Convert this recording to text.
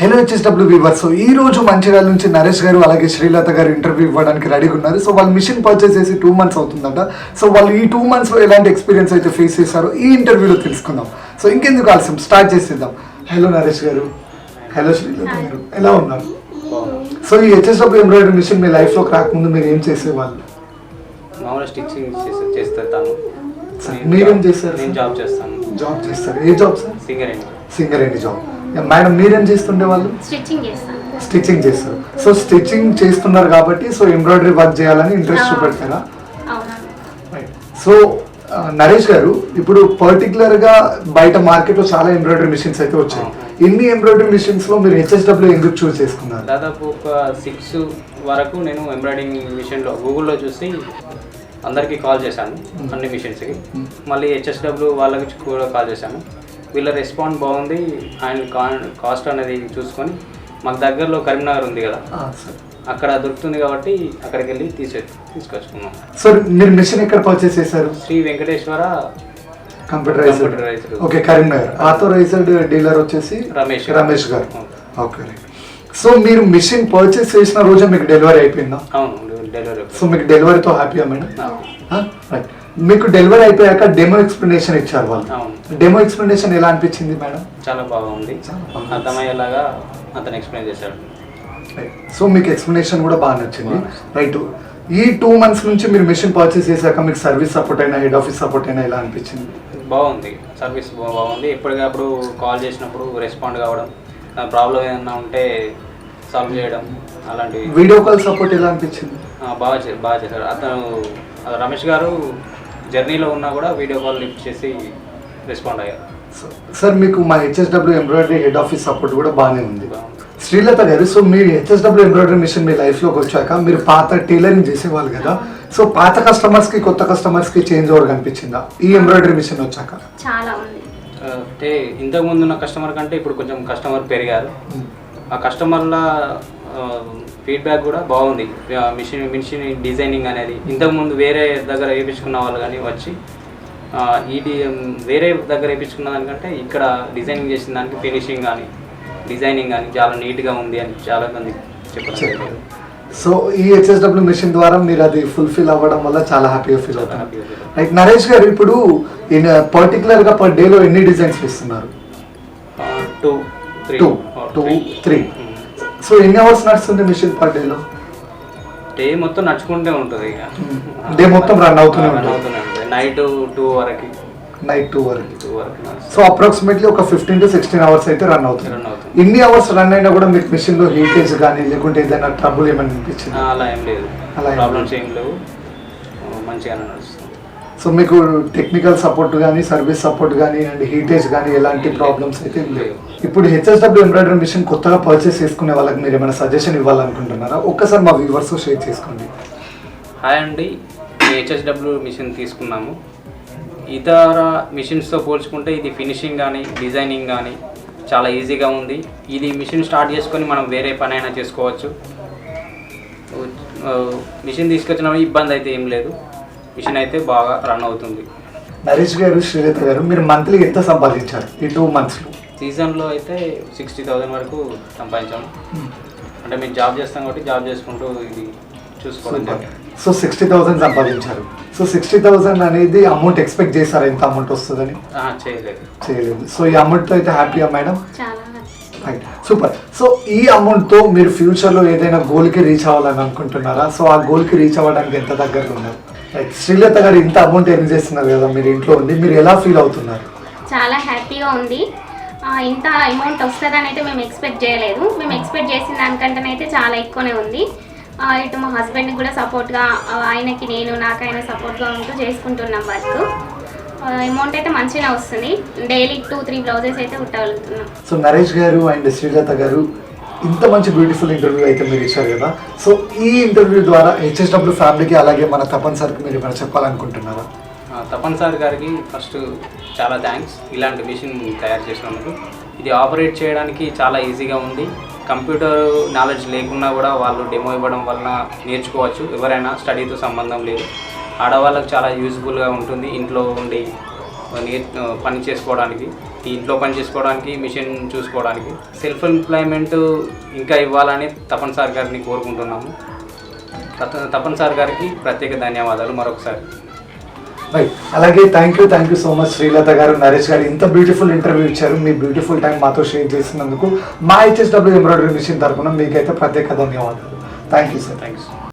Hello weavers so ఈ రోజు మంచిర్యాల నుంచి నరేష్ గారు అలాగే శ్రీలత గారు ఇంటర్వ్యూ ఇవ్వడానికి రెడీగా ఉన్నారు. సో వాళ్ళు మిషన్ పర్చేస్ చేసి టూ మంత్స్ అవుతుందంట. సో వాళ్ళు ఈ టూ మంత్స్లో ఎలాంటి ఎక్స్పీరియన్స్ అయితే ఫేస్ చేశారో ఈ ఇంటర్వ్యూలో తెలుసుకుందాం. సో ఇంకెందుకు ఆలస్యం? స్టార్ట్ చేసేద్దాం. హలో నరేష్ గారు. హలో శ్రీలత గారు. ఎలా ఉన్నారు? సో ఈ హెచ్ఎస్డబ్ల్యూ ఎంబ్రాయిడరీ మిషన్ మీ లైఫ్లోకి రాకముందు మీరు ఏం చేసేవాళ్ళు? మామూలుగా స్టిచ్చింగ్ చేసి చేస్తాను సరే, మీరేం చేస్తారు నేను జాబ్ చేస్తాను. జాబ్ చేస్తారు? ఏ జాబ్ సార్ సింగర్ అండి సింగర్ ఏంటి జాబ్ మేడం మీరేం చేస్తుండే వాళ్ళు? స్టిచ్చింగ్ చేస్తాను స్టిచ్చింగ్ చేస్తారు. సో స్టిచ్చింగ్ చేస్తున్నారు కాబట్టి సో ఎంబ్రాయిడరీ వర్క్ చేయాలని ఇంట్రెస్ట్ చూపెడతారా? అవునా? సో నరేష్ గారు ఇప్పుడు పర్టికులర్గా బయట మార్కెట్లో చాలా ఎంబ్రాయిడరీ మిషన్స్ అయితే వచ్చాయి. ఇన్ని ఎంబ్రాయిడరీ మిషన్స్లో మీరు హెచ్ఎస్డబ్ల్యూ ఎందుకు చూస్ చేసుకున్నారు? దాదాపు ఒక సిక్స్ వరకు నేను ఎంబ్రాయిడింగ్ మిషన్లో గూగుల్లో చూసి అందరికీ కాల్ చేశాను అన్ని మిషన్స్కి మళ్ళీ హెచ్ఎస్డబ్ల్యూ వాళ్ళకి కూడా కాల్ చేశాను. వీళ్ళ రెస్పాన్స్ బాగుంది అండ్ కాస్ట్ అనేది చూసుకొని మాకు దగ్గరలో కరీంనగర్ ఉంది కదా. సరే. అక్కడ దొరుకుతుంది కాబట్టి అక్కడికి వెళ్ళి తీసే తీసుకొచ్చుకున్నాం. సో మీరు మిషన్ ఎక్కడ పర్చేస్ చేశారు? Shri Venkateshwara computerized Computerized. Okay Karimnagar. Authorized dealer వచ్చేసి Ramesh Ramesh garu. Okay right so మీరు మిషన్ పర్చేస్ చేసిన రోజే మీకు డెలివరీ అయిపోయిందా? అవును డెలివరీ సో మీకు డెలివరీతో హ్యాపీయా మేడం? రైట్ మీకు డెలివరీ అయిపోయాక డెమో ఎక్స్ప్లెనేషన్ ఇచ్చారు వాళ్ళు. అవును. డెమో ఎక్స్ప్లెనేషన్ ఎలా అనిపించింది మేడం? చాలా బాగుంది. అర్థమయ్యేలాగా అతను ఎక్స్ప్లెయిన్ చేశాడు. సో మీకు ఎక్స్ప్లెనేషన్ కూడా బాగా నచ్చింది. రైట్ ఈ టూ మంత్స్ నుంచి మీరు మిషన్ పర్చేస్ చేశాక మీకు సర్వీస్ సపోర్ట్ అయినా హెడ్ ఆఫీస్ సపోర్ట్ అయినా ఎలా అనిపించింది? బాగుంది. సర్వీస్ బాగుంది. ఎప్పటికప్పుడు కాల్ చేసినప్పుడు రెస్పాండ్ కావడం ప్రాబ్లం ఏదన్నా ఉంటే సాల్వ్ చేయడం అలాంటివి. వీడియో కాల్ సపోర్ట్ ఎలా అనిపించింది? బాగా బాగా చేశారు అతను రమేష్ గారు జర్నీలో ఉన్నా కూడా వీడియో కాల్ లిఫ్ట్ చేసి రెస్పాండ్ అయ్యారు. సో- సార్ మీకు మా HSW embroidery head office support కూడా బాగానే ఉంది. శ్రీలత గారు సో మీరు హెచ్ఎస్డబ్ల్యూ ఎంబ్రాయిడరీ మిషన్ మీ లైఫ్లోకి వచ్చాక మీరు పాత టైలరింగ్ చేసేవాళ్ళు కదా. సో పాత కస్టమర్స్కి కొత్త కస్టమర్స్కి చేంజ్ ఓవర్ కనిపించిందా? ఈ ఎంబ్రాయిడరీ మిషన్ వచ్చాక? చాలా ఉంది. అంటే ఇంతకు ముందు ఉన్న కస్టమర్ కంటే ఇప్పుడు కొంచెం కస్టమర్ పెరిగారు. ఆ కస్టమర్ల ఫీడ్బ్యాక్ కూడా బాగుంది. మిషన్ మిషన్ డిజైనింగ్ అనేది. ఇంతకుముందు వేరే దగ్గర వేయించుకున్న వాళ్ళు కానీ వచ్చి ఈ వేరే దగ్గర వేయించుకున్న దానికంటే ఇక్కడ డిజైనింగ్ చేసిన దానికి ఫినిషింగ్ కానీ డిజైనింగ్ కానీ చాలా నీట్గా ఉంది అని చాలా మంది చెప్పడం జరిగింది. సో ఈ హెచ్ఎస్డబ్ల్యూ మిషన్ ద్వారా మీరు అది ఫుల్ఫిల్ అవ్వడం వల్ల చాలా హ్యాపీగా ఫీల్ అవుతారు. రైట్ నరేష్ గారు ఇప్పుడు పర్టికులర్గా పర్ డేలో ఎన్ని డిజైన్స్ ఇస్తున్నారు two two two three. So ఎన్ని అవర్స్ నడుస్తుంది మిషన్ పర్ డేలో డే మొత్తం నడుచుకుంటే ఉంటుంది ఇక. డే మొత్తం రన్ అవుతూనే ఉంటుంది. నైట్ టూ వరకు. నైట్ టూ వరకు. టూ వరకు. సో అప్రాక్సిమేట్లీ ఒక ఫిఫ్టీన్ టు సిక్స్టీన్ అవర్స్ అయితే రన్ అవుతుంది. రన్ అవుతుంది. ఇన్ని అవర్స్ రన్ అయినా కూడా మీకు మిషన్లో హీటేజ్ కానీ లేకుంటే ఏదైనా ట్రబుల్ ఏమైనా అనిపించింది? అలా ఏం లేదు. అలా ప్రాబ్లమ్స్ ఏం లేవు ఆ, మంచిగానే నడుస్తుంది. సో మీకు టెక్నికల్ సపోర్ట్ కానీ సర్వీస్ సపోర్ట్ కానీ అండ్ హీటేజ్ కానీ ఎలాంటి ప్రాబ్లమ్స్ అయితే లేవు. ఇప్పుడు హెచ్ఎస్డబ్ల్యూ ఎంబ్రాయిడరీ మిషన్ కొత్తగా పర్చేస్ చేసుకునే వాళ్ళకి మీరు ఏమైనా సజెషన్ ఇవ్వాలనుకుంటున్నారా? ఒక్కసారి మా వ్యూవర్స్ షేర్ చేసుకోండి. హాయ్ అండి. హెచ్ఎస్డబ్ల్యూ మిషన్ తీసుకున్నాము. ఇతర మిషన్స్తో పోల్చుకుంటే ఇది ఫినిషింగ్ కానీ డిజైనింగ్ కానీ చాలా ఈజీగా ఉంది. ఇది మిషన్ స్టార్ట్ చేసుకొని మనం వేరే పని అయినా చేసుకోవచ్చు మిషన్ తీసుకొచ్చిన ఇబ్బంది అయితే ఏం లేదు. మిషన్ అయితే బాగా రన్ అవుతుంది. నరేష్ గారు శ్రీలత గారు మీరు మంత్లీ ఎంత సంపాదించారు? ఈ టూ మంత్స్లో సీజన్లో అయితే సిక్స్టీ థౌజండ్ వరకు సంపాదించాము. అంటే మేము జాబ్ చేస్తాం కాబట్టి జాబ్ చేసుకుంటూ ఇది చూసుకోవడం. సో సిక్స్టీ థౌసండ్ సంపాదించారు. సో సిక్స్టీ థౌసండ్ అనేది అమౌంట్ ఎక్స్పెక్ట్ చేశారా? ఎంత అమౌంట్ వస్తుందని? ఆ, చేయలేదు. చేయలేదు. సో ఈ అమౌంట్తో అయితే హ్యాపీయా మేడం చాలా రైట్ సూపర్ సో ఈ అమౌంట్తో మీరు ఫ్యూచర్లో ఏదైనా గోల్కి రీచ్ అవ్వాలని అనుకుంటున్నారా? సో ఆ గోల్కి రీచ్ అవ్వడానికి ఎంత దగ్గరలో ఉన్నారు? రైట్ శ్రీలత గారు ఇంత అమౌంట్ ఎర్న్ చేస్తున్నారు కదా మీరు ఇంట్లో ఉండి మీరు ఎలా ఫీల్ అవుతున్నారు? చాలా హ్యాపీగా ఉంది. ఆ, ఇంత అమౌంట్ వస్తుందని అయితే మేము ఎక్స్పెక్ట్ చేయలేదు. మేము ఎక్స్పెక్ట్ చేసిన దానికంటేనైతే చాలా ఎక్కువనే ఉంది. ఇటు మా హస్బెండ్కి కూడా సపోర్ట్గా ఆయనకి నేను నాకైనా సపోర్ట్గా ఉంటూ చేసుకుంటున్నాం వర్క్. అమౌంట్ అయితే మంచిగా వస్తుంది. డైలీ టూ త్రీ బ్లౌజెస్ అయితే కుట్టగలుగుతున్నాం. సో నరేష్ గారు అండ్ శ్రీలత గారు ఇంత మంచి బ్యూటిఫుల్ ఇంటర్వ్యూ అయితే మీరు ఇచ్చారు కదా. సో ఈ ఇంటర్వ్యూ ద్వారా హెచ్ఎస్డబ్ల్యూ ఫ్యామిలీకి అలాగే మన తపన్ సార్కి మీరు ఏమైనా చెప్పాలనుకుంటున్నారా? ఆ, తపన్ సార్ గారికి ఫస్ట్ చాలా థ్యాంక్స్. ఇలాంటి మిషన్ తయారు చేసినందుకు. ఇది ఆపరేట్ చేయడానికి చాలా ఈజీగా ఉంది. కంప్యూటర్ నాలెడ్జ్ లేకున్నా కూడా వాళ్ళు డెమో ఇవ్వడం వలన నేర్చుకోవచ్చు. ఎవరైనా స్టడీతో సంబంధం లేదు. ఆడవాళ్ళకి చాలా యూజ్ఫుల్గా ఉంటుంది ఇంట్లో ఉండి నేర్ పని చేసుకోవడానికి. ఇంట్లో పని చేసుకోవడానికి మిషన్ చూసుకోవడానికి. సెల్ఫ్ ఎంప్లాయ్మెంట్ ఇంకా ఇవ్వాలని తపన్ సార్ గారిని కోరుకుంటున్నాము. తప- తపన్ సార్ గారికి ప్రత్యేక ధన్యవాదాలు. మరొకసారి. రైట్ అలాగే thank you thank you so much Srilatha garu Naresh garu. ఇంత బ్యూటిఫుల్ ఇంటర్వ్యూ ఇచ్చారు. మీ బ్యూటిఫుల్ టైం మాతో షేర్ చేసినందుకు మా హెచ్ఎస్డబ్ల్యూ ఎంబ్రాయిడరీ మిషన్ తరఫున మీకైతే ప్రత్యేక ధన్యవాదాలు. Thank you sir thank you